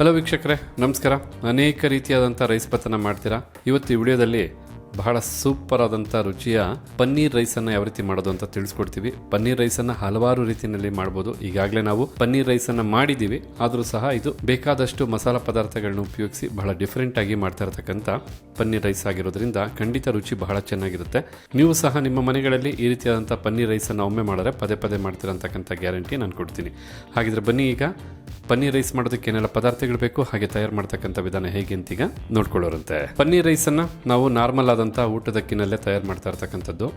Hello ವೀಕ್ಷಕರೇ, ನಮಸ್ಕಾರ. ಅನೇಕ ರೀತಿಯಾದಂಥ ರೈಸ್ ಪತ್ತನ ಮಾಡ್ತೀರಾ? ಇವತ್ತು ಈ ವಿಡಿಯೋದಲ್ಲಿ ಬಹಳ ಸೂಪರ್ ಆದಂಥ ರುಚಿಯ ಪನ್ನೀರ್ ರೈಸನ್ನು ಯಾವ ರೀತಿ ಮಾಡೋದು ಅಂತ ತಿಳಿಸ್ಕೊಡ್ತೀವಿ. ಪನ್ನೀರ್ ರೈಸನ್ನು ಹಲವಾರು ರೀತಿಯಲ್ಲಿ ಮಾಡ್ಬೋದು. ಈಗಾಗಲೇ ನಾವು ಪನ್ನೀರ್ ರೈಸನ್ನು ಮಾಡಿದ್ದೀವಿ. ಆದರೂ ಸಹ ಇದು ಬೇಕಾದಷ್ಟು ಮಸಾಲ ಪದಾರ್ಥಗಳನ್ನ ಉಪಯೋಗಿಸಿ ಬಹಳ ಡಿಫ್ರೆಂಟ್ ಆಗಿ ಮಾಡ್ತಾ ಇರತಕ್ಕಂಥ ಪನ್ನೀರ್ ರೈಸ್ ಆಗಿರೋದ್ರಿಂದ ಖಂಡಿತ ರುಚಿ ಬಹಳ ಚೆನ್ನಾಗಿರುತ್ತೆ. ನೀವು ಸಹ ನಿಮ್ಮ ಮನೆಗಳಲ್ಲಿ ಈ ರೀತಿಯಾದಂಥ ಪನ್ನೀರ್ ರೈಸನ್ನು ಒಮ್ಮೆ ಮಾಡಿದ್ರೆ ಪದೇ ಪದೇ ಮಾಡ್ತೀರಂತಕ್ಕಂಥ ಗ್ಯಾರಂಟಿ ನಾನು ಕೊಡ್ತೀನಿ. ಹಾಗಿದ್ರೆ ಬನ್ನಿ ಈಗ ಪನ್ನೀರ್ ರೈಸ್ ಮಾಡೋದಕ್ಕೆ ಏನೆಲ್ಲ ಪದಾರ್ಥಗಳು ಬೇಕು, ಹಾಗೆ ತಯಾರು ಮಾಡ್ತಕ್ಕಂಥ ವಿಧಾನ ಹೇಗೆ ಅಂತೀಗ ನೋಡ್ಕೊಳ್ಳೋರಂತೆ. ಪನ್ನೀರ್ ರೈಸನ್ನು ನಾವು ನಾರ್ಮಲ್ ಆದಂಥ ಊಟದ ಅಕ್ಕಿನಲ್ಲೇ ತಯಾರು ಮಾಡ್ತಾ ಇರ್ತಕ್ಕಂಥದ್ದು.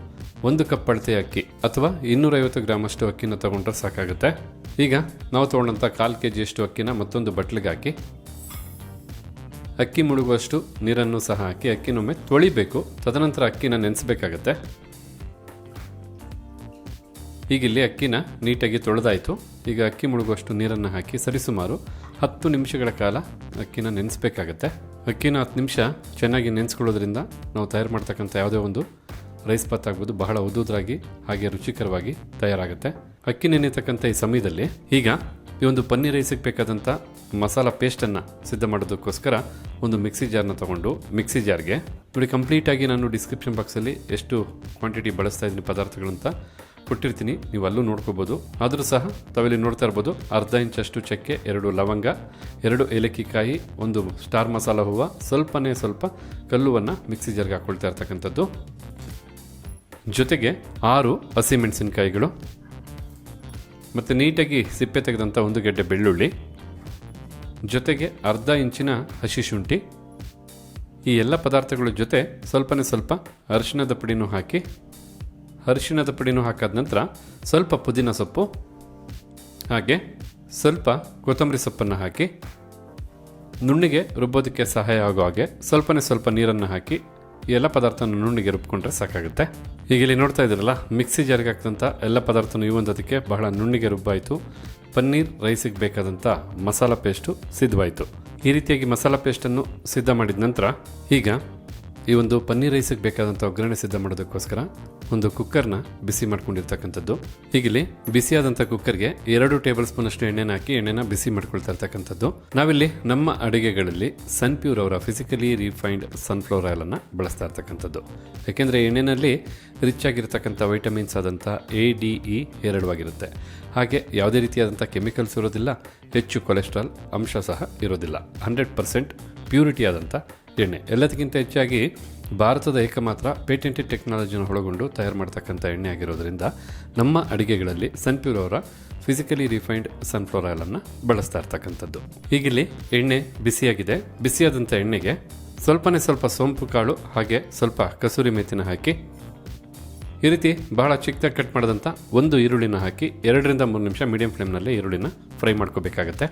ಒಂದು ಕಪ್ ಅಳತೆ ಅಕ್ಕಿ ಅಥವಾ ಇನ್ನೂರೈವತ್ತು ಗ್ರಾಮ್ ಅಷ್ಟು ಅಕ್ಕಿನ ತಗೊಂಡ್ರೆ ಸಾಕಾಗುತ್ತೆ. ಈಗ ನಾವು ತಗೊಂಡಂತ ಕಾಲು ಕೆ ಜಿಯಷ್ಟು ಅಕ್ಕಿನ ಮತ್ತೊಂದು ಬಟ್ಲಿಗೆ ಹಾಕಿ, ಅಕ್ಕಿ ಮುಳುಗುವಷ್ಟು ನೀರನ್ನು ಸಹ ಹಾಕಿ ಅಕ್ಕಿನೊಮ್ಮೆ ತೊಳಿಬೇಕು. ತದನಂತರ ಅಕ್ಕಿನ ನೆನೆಸಬೇಕಾಗತ್ತೆ. ಈಗ ಇಲ್ಲಿ ಅಕ್ಕಿನ ನೀಟಾಗಿ ತೊಳೆದಾಯಿತು. ಈಗ ಅಕ್ಕಿ ಮುಳುಗುವಷ್ಟು ನೀರನ್ನು ಹಾಕಿ ಸರಿಸುಮಾರು ಹತ್ತು ನಿಮಿಷಗಳ ಕಾಲ ಅಕ್ಕಿನ ನೆನೆಸಬೇಕಾಗತ್ತೆ. ಅಕ್ಕಿನ ಹತ್ತು ನಿಮಿಷ ಚೆನ್ನಾಗಿ ನೆನೆಸ್ಕೊಳ್ಳೋದ್ರಿಂದ ನಾವು ತಯಾರು ಮಾಡ್ತಕ್ಕಂಥ ಯಾವುದೇ ಒಂದು ರೈಸ್ ಪಾತ್ ಆಗ್ಬೋದು, ಬಹಳ ಉದುದ್ರಾಗಿ ಹಾಗೆ ರುಚಿಕರವಾಗಿ ತಯಾರಾಗುತ್ತೆ. ಅಕ್ಕಿ ನೆನೆಯತಕ್ಕಂಥ ಈ ಸಮಯದಲ್ಲಿ ಈಗ ಈ ಒಂದು ಪನ್ನೀರ್ ರೈಸಿಗೆ ಬೇಕಾದಂಥ ಮಸಾಲ ಪೇಸ್ಟನ್ನು ಸಿದ್ಧ ಮಾಡೋದಕ್ಕೋಸ್ಕರ ಒಂದು ಮಿಕ್ಸಿ ಜಾರ್ನ ತಗೊಂಡು ಮಿಕ್ಸಿ ಜಾರ್ಗೆ ನೋಡಿ, ಕಂಪ್ಲೀಟಾಗಿ ನಾನು ಡಿಸ್ಕ್ರಿಪ್ಷನ್ ಬಾಕ್ಸಲ್ಲಿ ಎಷ್ಟು ಕ್ವಾಂಟಿಟಿ ಬಳಸ್ತಾ ಇದ್ದೀನಿ ಪದಾರ್ಥಗಳಂತ ಕೊಟ್ಟಿರ್ತೀನಿ, ನೀವು ಅಲ್ಲೂ ನೋಡ್ಕೋಬೋದು. ಆದರೂ ಸಹ, ತಾವಿಲ್ಲಿ ನೋಡ್ತಾ ಇರ್ಬೋದು, ಅರ್ಧ ಇಂಚಷ್ಟು ಚಕ್ಕೆ, ಎರಡು ಲವಂಗ, ಎರಡು ಏಲಕ್ಕಿ ಕಾಯಿ, ಒಂದು ಸ್ಟಾರ್ ಮಸಾಲ ಹೂವು, ಸ್ವಲ್ಪನೇ ಸ್ವಲ್ಪ ಕಲ್ಲುವನ್ನು ಮಿಕ್ಸಿ ಜರ್ಗೆ ಹಾಕ್ಕೊಳ್ತಾ ಇರ್ತಕ್ಕಂಥದ್ದು. ಜೊತೆಗೆ ಆರು ಹಸಿಮೆಣಸಿನಕಾಯಿಗಳು ಮತ್ತು ನೀಟಾಗಿ ಸಿಪ್ಪೆ ತೆಗೆದಂಥ ಒಂದು ಗೆಡ್ಡೆ ಬೆಳ್ಳುಳ್ಳಿ, ಜೊತೆಗೆ ಅರ್ಧ ಇಂಚಿನ ಹಸಿ ಶುಂಠಿ, ಈ ಎಲ್ಲ ಪದಾರ್ಥಗಳ ಜೊತೆ ಸ್ವಲ್ಪನೇ ಸ್ವಲ್ಪ ಅರಿಶಿಣದ ಪುಡಿನೂ ಹಾಕಿ ಅರಿಶಿಣದ ಪುಡಿನೂ ಹಾಕಾದ ನಂತರ ಸ್ವಲ್ಪ ಪುದೀನ ಸೊಪ್ಪು, ಹಾಗೆ ಸ್ವಲ್ಪ ಕೊತ್ತಂಬರಿ ಸೊಪ್ಪನ್ನು ಹಾಕಿ, ನುಣ್ಣಿಗೆ ರುಬ್ಬೋದಕ್ಕೆ ಸಹಾಯ ಆಗೋ ಹಾಗೆ ಸ್ವಲ್ಪನೇ ಸ್ವಲ್ಪ ನೀರನ್ನು ಹಾಕಿ ಎಲ್ಲ ಪದಾರ್ಥನ ನುಣ್ಣಿಗೆ ರುಬ್ಕೊಂಡ್ರೆ ಸಾಕಾಗುತ್ತೆ. ಈಗ ಇಲ್ಲಿ ನೋಡ್ತಾ ಇದ್ದೀರಲ್ಲ, ಮಿಕ್ಸಿ ಜಾರಿಗೆ ಹಾಕಿದಂಥ ಎಲ್ಲ ಪದಾರ್ಥನೂ ಈ ಒಂದು ಅದಕ್ಕೆ ಬಹಳ ನುಣ್ಣಿಗೆ ರುಬ್ಬಾಯಿತು. ಪನ್ನೀರ್, ರೈಸಿಗೆ ಬೇಕಾದಂಥ ಮಸಾಲ ಪೇಸ್ಟು ಸಿದ್ಧವಾಯಿತು. ಈ ರೀತಿಯಾಗಿ ಮಸಾಲ ಪೇಸ್ಟನ್ನು ಸಿದ್ಧ ಮಾಡಿದ ನಂತರ ಈಗ ಈ ಒಂದು ಪನ್ನೀರ್ ರೈಸಿಗೆ ಬೇಕಾದಂಥ ಒಗ್ಗರಣೆ ಸಿದ್ಧ ಮಾಡೋದಕ್ಕೋಸ್ಕರ ಒಂದು ಕುಕ್ಕರ್ನ ಬಿಸಿ ಮಾಡ್ಕೊಂಡಿರ್ತಕ್ಕಂಥದ್ದು. ಈಗಲಿ ಬಿಸಿಯಾದಂಥ ಕುಕ್ಕರ್ಗೆ ಎರಡು ಟೇಬಲ್ ಸ್ಪೂನ್ ಅಷ್ಟು ಎಣ್ಣೆನ ಹಾಕಿ ಎಣ್ಣೆನ ಬಿಸಿ ಮಾಡ್ಕೊಳ್ತಾ ಇರ್ತಕ್ಕಂಥದ್ದು. ನಾವಿಲ್ಲಿ ನಮ್ಮ ಅಡುಗೆಗಳಲ್ಲಿ ಸನ್ಪ್ಯೂರ್ ಅವರ ಫಿಸಿಕಲಿ ರಿಫೈನ್ಡ್ ಸನ್ಫ್ಲವರ್ ಆಯಿಲನ್ನು ಬಳಸ್ತಾ ಇರ್ತಕ್ಕಂಥದ್ದು. ಯಾಕೆಂದರೆ ಎಣ್ಣೆನಲ್ಲಿ ರಿಚ್ ಆಗಿರ್ತಕ್ಕಂಥ ವೈಟಮಿನ್ಸ್ ಆದಂಥ ಎ, ಡಿ, ಇ ಹೇರಳವಾಗಿರುತ್ತೆ ಹಾಗೆ ಯಾವುದೇ ರೀತಿಯಾದಂಥ ಕೆಮಿಕಲ್ಸ್ ಇರೋದಿಲ್ಲ, ಹೆಚ್ಚು ಕೊಲೆಸ್ಟ್ರಾಲ್ ಅಂಶ ಸಹ ಇರೋದಿಲ್ಲ. ಹಂಡ್ರೆಡ್ ಪರ್ಸೆಂಟ್ ಪ್ಯೂರಿಟಿ ಆದಂಥ ಎಣ್ಣೆ ಎಲ್ಲದಕ್ಕಿಂತ ಹೆಚ್ಚಾಗಿ ಭಾರತದ ಏಕಮಾತ್ರ ಪೇಟೆಂಟೆಡ್ ಟೆಕ್ನಾಲಜಿಯನ್ನು ಒಳಗೊಂಡು ತಯಾರು ಮಾಡ್ತಕ್ಕಂಥ ಎಣ್ಣೆ ಆಗಿರೋದ್ರಿಂದ ನಮ್ಮ ಅಡುಗೆಗಳಲ್ಲಿ ಸನ್ಪ್ಯೂರ್ ಅವರ ಫಿಸಿಕಲಿ ರಿಫೈನ್ಡ್ ಸನ್ಫ್ಲವರ್ ಆಯಿಲನ್ನು ಬಳಸ್ತಾ ಇರ್ತಕ್ಕಂಥದ್ದು. ಈಗಿಲ್ಲಿ ಎಣ್ಣೆ ಬಿಸಿಯಾಗಿದೆ. ಬಿಸಿಯಾದಂಥ ಎಣ್ಣೆಗೆ ಸ್ವಲ್ಪನೇ ಸ್ವಲ್ಪ ಸೋಂಪು ಕಾಳು ಹಾಗೆ ಸ್ವಲ್ಪ ಕಸೂರಿ ಮೆತ್ತಿನ ಹಾಕಿ, ಈ ರೀತಿ ಬಹಳ ಚಿಕ್ಕದಾಗಿ ಕಟ್ ಮಾಡಿದಂಥ ಒಂದು ಈರುಳ್ಳಿನ ಹಾಕಿ ಎರಡರಿಂದ ಮೂರು ನಿಮಿಷ ಮೀಡಿಯಂ ಫ್ಲೇಮ್ನಲ್ಲಿ ಈರುಳ್ಳಿನ ಫ್ರೈ ಮಾಡ್ಕೋಬೇಕಾಗತ್ತೆ.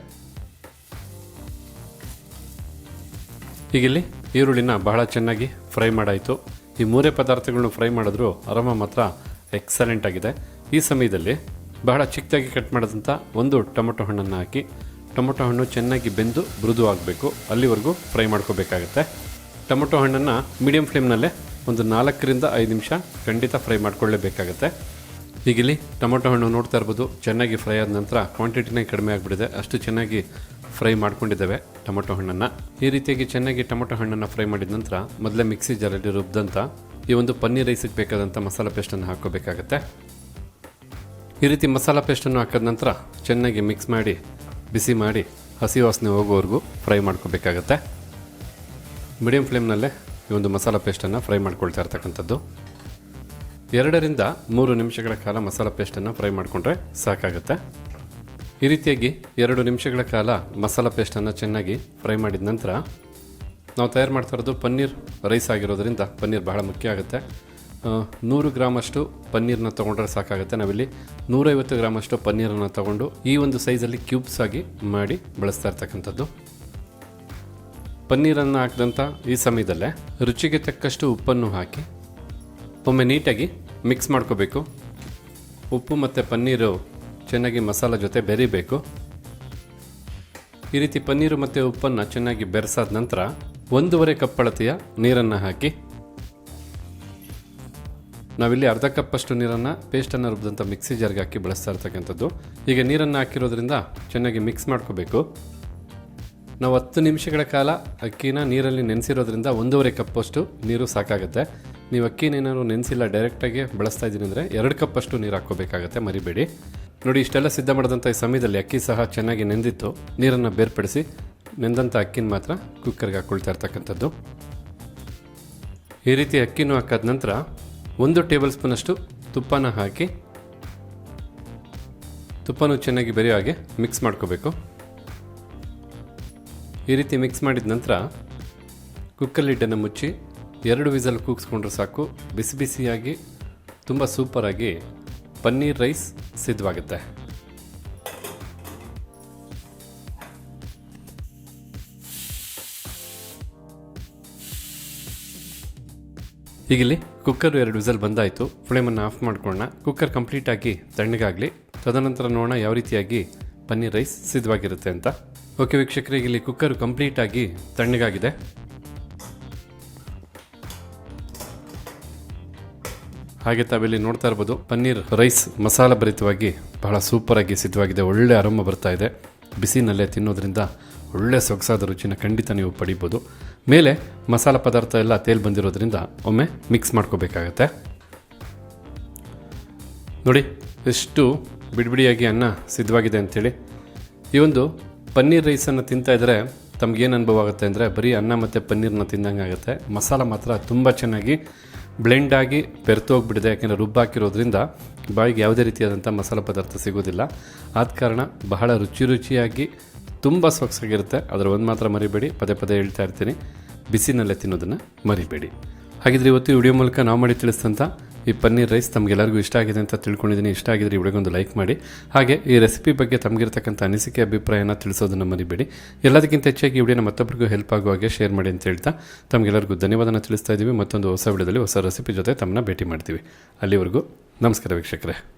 ಹೀಗಿಲ್ಲಿ ಈರುಳ್ಳಿನ ಬಹಳ ಚೆನ್ನಾಗಿ ಫ್ರೈ ಮಾಡಾಯಿತು. ಈ ಮೂರೇ ಪದಾರ್ಥಗಳನ್ನು ಫ್ರೈ ಮಾಡಿದ್ರು ಅರಮ ಮಾತ್ರ ಎಕ್ಸಲೆಂಟ್ ಆಗಿದೆ. ಈ ಸಮಯದಲ್ಲಿ ಬಹಳ ಚಿಕ್ಕದಾಗಿ ಕಟ್ ಮಾಡಿದಂಥ ಒಂದು ಟೊಮೊಟೊ ಹಣ್ಣನ್ನು ಹಾಕಿ, ಟೊಮೊಟೊ ಹಣ್ಣು ಚೆನ್ನಾಗಿ ಬೆಂದು ಮೃದು ಆಗಬೇಕು. ಅಲ್ಲಿವರೆಗೂ ಫ್ರೈ ಮಾಡ್ಕೋಬೇಕಾಗತ್ತೆ. ಟೊಮೊಟೊ ಹಣ್ಣನ್ನು ಮೀಡಿಯಂ ಫ್ಲೇಮ್ನಲ್ಲೇ ಒಂದು ನಾಲ್ಕರಿಂದ ಐದು ನಿಮಿಷ ಖಂಡಿತ ಫ್ರೈ ಮಾಡ್ಕೊಳ್ಳೇಬೇಕಾಗತ್ತೆ. ಈಗಿಲ್ಲಿ ಟೊಮೊಟೊ ಹಣ್ಣು ನೋಡ್ತಾ ಇರ್ಬೋದು, ಚೆನ್ನಾಗಿ ಫ್ರೈ ಆದ ನಂತರ ಕ್ವಾಂಟಿಟಿನೇ ಕಡಿಮೆ ಆಗಿಬಿಟ್ಟಿದೆ. ಅಷ್ಟು ಚೆನ್ನಾಗಿ ಫ್ರೈ ಮಾಡ್ಕೊಂಡಿದ್ದಾವೆ ಟೊಮೊಟೊ ಹಣ್ಣನ್ನು. ಈ ರೀತಿಯಾಗಿ ಚೆನ್ನಾಗಿ ಟೊಮೊಟೊ ಹಣ್ಣನ್ನು ಫ್ರೈ ಮಾಡಿದ ನಂತರ ಮೊದಲೇ ಮಿಕ್ಸಿ ಜಾರಲ್ಲಿ ರುಬ್ಬಿದಂಥ ಈ ಒಂದು ಪನ್ನೀರ್ ರೈಸಿಗೆ ಬೇಕಾದಂಥ ಮಸಾಲ ಪೇಸ್ಟನ್ನು ಹಾಕೋಬೇಕಾಗತ್ತೆ. ಈ ರೀತಿ ಮಸಾಲ ಪೇಸ್ಟನ್ನು ಹಾಕಿದ ನಂತರ ಚೆನ್ನಾಗಿ ಮಿಕ್ಸ್ ಮಾಡಿ, ಬಿಸಿ ಮಾಡಿ ಹಸಿ ವಾಸನೆ ಹೋಗೋವರೆಗೂ ಫ್ರೈ ಮಾಡ್ಕೋಬೇಕಾಗತ್ತೆ. ಮೀಡಿಯಂ ಫ್ಲೇಮ್ನಲ್ಲೇ ಈ ಒಂದು ಮಸಾಲ ಪೇಸ್ಟನ್ನು ಫ್ರೈ ಮಾಡ್ಕೊಳ್ತಾ ಇರ್ತಕ್ಕಂಥದ್ದು. ಎರಡರಿಂದ ಮೂರು ನಿಮಿಷಗಳ ಕಾಲ ಮಸಾಲ ಪೇಸ್ಟನ್ನು ಫ್ರೈ ಮಾಡಿಕೊಂಡ್ರೆ ಸಾಕಾಗುತ್ತೆ. ಈ ರೀತಿಯಾಗಿ ಎರಡು ನಿಮಿಷಗಳ ಕಾಲ ಮಸಾಲ ಪೇಸ್ಟನ್ನು ಚೆನ್ನಾಗಿ ಫ್ರೈ ಮಾಡಿದ ನಂತರ ನಾವು ತಯಾರು ಮಾಡ್ತಾ ಇರೋದು ಪನ್ನೀರ್ ರೈಸ್ ಆಗಿರೋದ್ರಿಂದ ಪನ್ನೀರ್ ಬಹಳ ಮುಖ್ಯ ಆಗುತ್ತೆ. ನೂರು ಗ್ರಾಮಷ್ಟು ಪನ್ನೀರನ್ನ ತೊಗೊಂಡ್ರೆ ಸಾಕಾಗುತ್ತೆ. ನಾವಿಲ್ಲಿ ನೂರೈವತ್ತು ಗ್ರಾಮಷ್ಟು ಪನ್ನೀರನ್ನು ತಗೊಂಡು ಈ ಒಂದು ಸೈಜಲ್ಲಿ ಕ್ಯೂಬ್ಸ್ ಆಗಿ ಮಾಡಿ ಬಳಸ್ತಾ ಇರ್ತಕ್ಕಂಥದ್ದು. ಪನ್ನೀರನ್ನು ಹಾಕಿದಂಥ ಈ ಸಮಯದಲ್ಲೇ ರುಚಿಗೆ ತಕ್ಕಷ್ಟು ಉಪ್ಪನ್ನು ಹಾಕಿ ಒಮ್ಮೆ ನೀಟಾಗಿ ಮಿಕ್ಸ್ ಮಾಡ್ಕೋಬೇಕು. ಉಪ್ಪು ಮತ್ತು ಪನ್ನೀರು ಚೆನ್ನಾಗಿ ಮಸಾಲ ಜೊತೆ ಬೆರಿಬೇಕು. ಈ ರೀತಿ ಪನ್ನೀರು ಮತ್ತು ಉಪ್ಪನ್ನು ಚೆನ್ನಾಗಿ ಬೆರೆಸಾದ ನಂತರ ಒಂದೂವರೆ ಕಪ್ ಅಳತೆಯ ನೀರನ್ನು ಹಾಕಿ. ನಾವಿಲ್ಲಿ ಅರ್ಧ ಕಪ್ಪಷ್ಟು ನೀರನ್ನು ಪೇಸ್ಟನ್ನು ರುಬ್ಬಿದಂಥ ಮಿಕ್ಸಿ ಜಾರ್ಗೆ ಹಾಕಿ ಬಳಸ್ತಾ ಇರ್ತಕ್ಕಂಥದ್ದು. ಈಗ ನೀರನ್ನು ಹಾಕಿರೋದ್ರಿಂದ ಚೆನ್ನಾಗಿ ಮಿಕ್ಸ್ ಮಾಡ್ಕೋಬೇಕು. ನಾವು ಹತ್ತು ನಿಮಿಷಗಳ ಕಾಲ ಅಕ್ಕಿನ ನೀರಲ್ಲಿ ನೆನೆಸಿರೋದ್ರಿಂದ ಒಂದೂವರೆ ಕಪ್ಪಷ್ಟು ನೀರು ಸಾಕಾಗುತ್ತೆ. ನೀವು ಅಕ್ಕಿನೇನಾದ್ರು ನೆನೆಸಿಲ್ಲ ಡೈರೆಕ್ಟಾಗಿ ಬಳಸ್ತಾ ಇದ್ದೀನಿ ಅಂದರೆ ಎರಡು ಕಪ್ಪಷ್ಟು ನೀರು ಹಾಕ್ಕೋಬೇಕಾಗತ್ತೆ, ಮರಿಬೇಡಿ. ನೋಡಿ, ಇಷ್ಟೆಲ್ಲ ಸಿದ್ಧ ಮಾಡಿದಂಥ ಈ ಸಮಯದಲ್ಲಿ ಅಕ್ಕಿ ಸಹ ಚೆನ್ನಾಗಿ ನೆಂದಿತ್ತು. ನೀರನ್ನು ಬೇರ್ಪಡಿಸಿ ನೆಂದಂಥ ಅಕ್ಕಿನ ಮಾತ್ರ ಕುಕ್ಕರ್ಗೆ ಹಾಕ್ಕೊಳ್ತಾ ಇರ್ತಕ್ಕಂಥದ್ದು. ಈ ರೀತಿ ಅಕ್ಕಿನೂ ಹಾಕಾದ ನಂತರ ಒಂದು ಟೇಬಲ್ ಸ್ಪೂನಷ್ಟು ತುಪ್ಪನ ಹಾಕಿ, ತುಪ್ಪನೂ ಚೆನ್ನಾಗಿ ಬೆರೆಯೋ ಹಾಗೆ ಮಿಕ್ಸ್ ಮಾಡ್ಕೋಬೇಕು. ಈ ರೀತಿ ಮಿಕ್ಸ್ ಮಾಡಿದ ನಂತರ ಕುಕ್ಕರ್ ಲಿಡ್ಡನ್ನು ಮುಚ್ಚಿ ಎರಡು ವಿಸಲ್ ಕೂಗಿಸ್ಕೊಂಡ್ರೆ ಸಾಕು. ಬಿಸಿ ಬಿಸಿಯಾಗಿ, ತುಂಬ ಸೂಪರಾಗಿ ಪನ್ನೀರ್ ರೈಸ್ ಸಿದ್ಧವಾಗುತ್ತೆ. ಈಗಿಲ್ಲಿ ಕುಕ್ಕರ್ ಎರಡು ವಿಸಲ್ ಬಂದಾಯಿತು. ಫ್ಲೇಮನ್ನು ಆಫ್ ಮಾಡ್ಕೊಳ್ಳೋಣ. ಕುಕ್ಕರ್ ಕಂಪ್ಲೀಟಾಗಿ ತಣ್ಣಗಾಗಲಿ. ತದನಂತರ ನೋಡೋಣ ಯಾವ ರೀತಿಯಾಗಿ ಪನ್ನೀರ್ ರೈಸ್ ಸಿದ್ಧವಾಗಿರುತ್ತೆ ಅಂತ. ಓಕೆ ವೀಕ್ಷಕರಿಗೆ ಇಲ್ಲಿ ಕುಕ್ಕರ್ ಕಂಪ್ಲೀಟಾಗಿ ತಣ್ಣಗಾಗಿದೆ. ಹಾಗೆ ತಾವಿಲ್ಲಿ ನೋಡ್ತಾ ಇರ್ಬೋದು, ಪನ್ನೀರ್ ರೈಸ್ ಮಸಾಲ ಭರಿತವಾಗಿ ಬಹಳ ಸೂಪರಾಗಿ ಸಿದ್ಧವಾಗಿದೆ. ಒಳ್ಳೆ ಅರಮ ಬರ್ತಾ ಇದೆ. ಬಿಸಿನಲ್ಲೇ ತಿನ್ನೋದ್ರಿಂದ ಒಳ್ಳೆ ಸೊಗಸಾದ ರುಚಿನ ಖಂಡಿತ ನೀವು ಪಡಿಬೋದು. ಮೇಲೆ ಮಸಾಲ ಪದಾರ್ಥ ಎಲ್ಲ ತೇಲ್ ಬಂದಿರೋದ್ರಿಂದ ಒಮ್ಮೆ ಮಿಕ್ಸ್ ಮಾಡ್ಕೋಬೇಕಾಗತ್ತೆ. ನೋಡಿ, ಎಷ್ಟು ಬಿಡಿಬಿಡಿಯಾಗಿ ಅನ್ನ ಸಿದ್ಧವಾಗಿದೆ ಅಂಥೇಳಿ ಈ ಒಂದು ಪನ್ನೀರ್ ರೈಸನ್ನು ತಿಂತಾ ಇದ್ದರೆ ತಮಗೇನು ಅನುಭವ ಆಗುತ್ತೆ ಅಂದರೆ ಬರೀ ಅನ್ನ ಮತ್ತು ಪನ್ನೀರ್ನ ತಿಂದಂಗೆ ಆಗುತ್ತೆ ಮಸಾಲ ಮಾತ್ರ ತುಂಬ ಚೆನ್ನಾಗಿ ಬ್ಲೆಂಡ್ ಆಗಿ ಬೆರೆತೋಗ್ಬಿಟ್ಟಿದೆ ಯಾಕೆಂದರೆ ರುಬ್ಬಾಕಿರೋದ್ರಿಂದ ಬಾಯಿಗೆ ಯಾವುದೇ ರೀತಿಯಾದಂಥ ಮಸಾಲೆ ಪದಾರ್ಥ ಸಿಗೋದಿಲ್ಲ. ಆದ ಕಾರಣ ಬಹಳ ರುಚಿ ರುಚಿಯಾಗಿ ತುಂಬ ಸೊಗಸಾಗಿರುತ್ತೆ ಅದರ ಒಂದು ಮಾತ್ರ ಮರಿಬೇಡಿ, ಪದೇ ಪದೇ ಹೇಳ್ತಾ ಇರ್ತೀನಿ. ಬಿಸಿನಲ್ಲೇ ತಿನ್ನೋದನ್ನು ಮರಿಬೇಡಿ. ಹಾಗಿದ್ರೆ ಇವತ್ತು ವಿಡಿಯೋ ಮೂಲಕ ನಾವು ಮಾಡಿ ತಿಳಿಸ್ತಂಥ ಈ ಪನ್ನೀರ್ ರೈಸ್ ತಮಗೆಲ್ಲರಿಗೂ ಇಷ್ಟ ಆಗಿದೆ ಅಂತ ತಿಳ್ಕೊಂಡಿದ್ದೀನಿ. ಇಷ್ಟ ಆಗಿದ್ರೆ ಈ ವಿಡಿಯೋಗೊಂದು ಲೈಕ್ ಮಾಡಿ. ಹಾಗೆ ಈ ರೆಸಿಪಿ ಬಗ್ಗೆ ತಮಗಿರ್ತಕ್ಕಂಥ ಅನಿಸಿಕೆ, ಅಭಿಪ್ರಾಯನ ತಿಳಿಸೋದನ್ನು ಮರಿಬೇಡಿ. ಎಲ್ಲದಕ್ಕಿಂತ ಹೆಚ್ಚಾಗಿ ಈ ವಿಡಿಯೋನ ಮತ್ತೊಬ್ಬರಿಗೂ ಹೆಲ್ಪ್ ಆಗುವ ಹಾಗೆ ಶೇರ್ ಮಾಡಿ ಅಂತ ಹೇಳ್ತಾ ತಮಗೆಲ್ಲರಿಗೂ ಧನ್ಯವಾದನ ತಿಳಿಸ್ತಾ ಇದ್ದೀವಿ ಮತ್ತೊಂದು ಹೊಸ ವಿಡಿಯೋದಲ್ಲಿ ಹೊಸ ರೆಸಿಪಿ ಜೊತೆ ತಮ್ಮನ್ನ ಭೇಟಿ ಮಾಡ್ತೀವಿ. ಅಲ್ಲಿವರೆಗೂ ನಮಸ್ಕಾರ ವೀಕ್ಷಕರೇ.